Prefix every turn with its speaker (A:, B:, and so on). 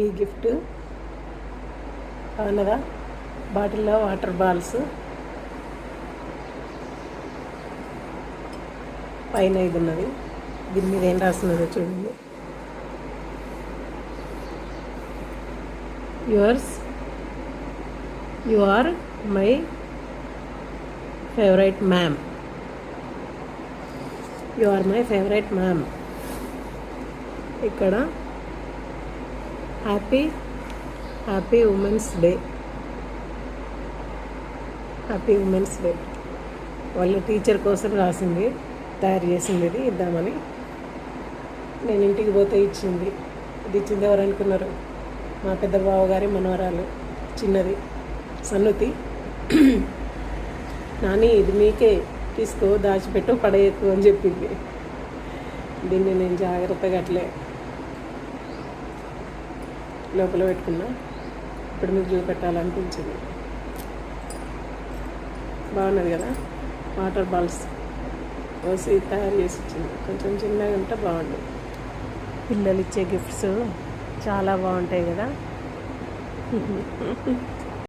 A: ఈ గిఫ్ట్ అవునదా బాటిల్లో water balls. పైన ఇది ఉన్నది. దీని మీద ఏం రాస్తున్నదో చూడండి. Yours you are my favourite ma'am. You are my favourite ma'am. ఇక్కడ happy happy women's day happy women's day వాళ్ళ టీచర్ కోసం రాసింది తయారు చేసింది ఇది ఇద్దామని. నేను ఇంటికి పోతే ఇచ్చింది. ఇది ఇచ్చింది ఎవరు అనుకున్నారు? మా పెద్ద బావగారి మనవరాలు. చిన్నది. సన్నుతి. నాని ఇది మీకే. తీసుకో దాచిపెట్టు పడేయకు అని చెప్పింది. దీన్ని నేను జాగ్రత్తగా అట్లే లోపల పెట్టుకున్నా. ఇప్పుడు మీకు చూపెట్టాలనిపించింది. బాగున్నది కదా? Water balls. పోసి తయారు చేసి ఇచ్చింది కొంచెం చిన్నగా ఉంటే బాగుండు. పిల్లలు ఇచ్చే గిఫ్ట్స్ చాలా బాగుంటాయి కదా?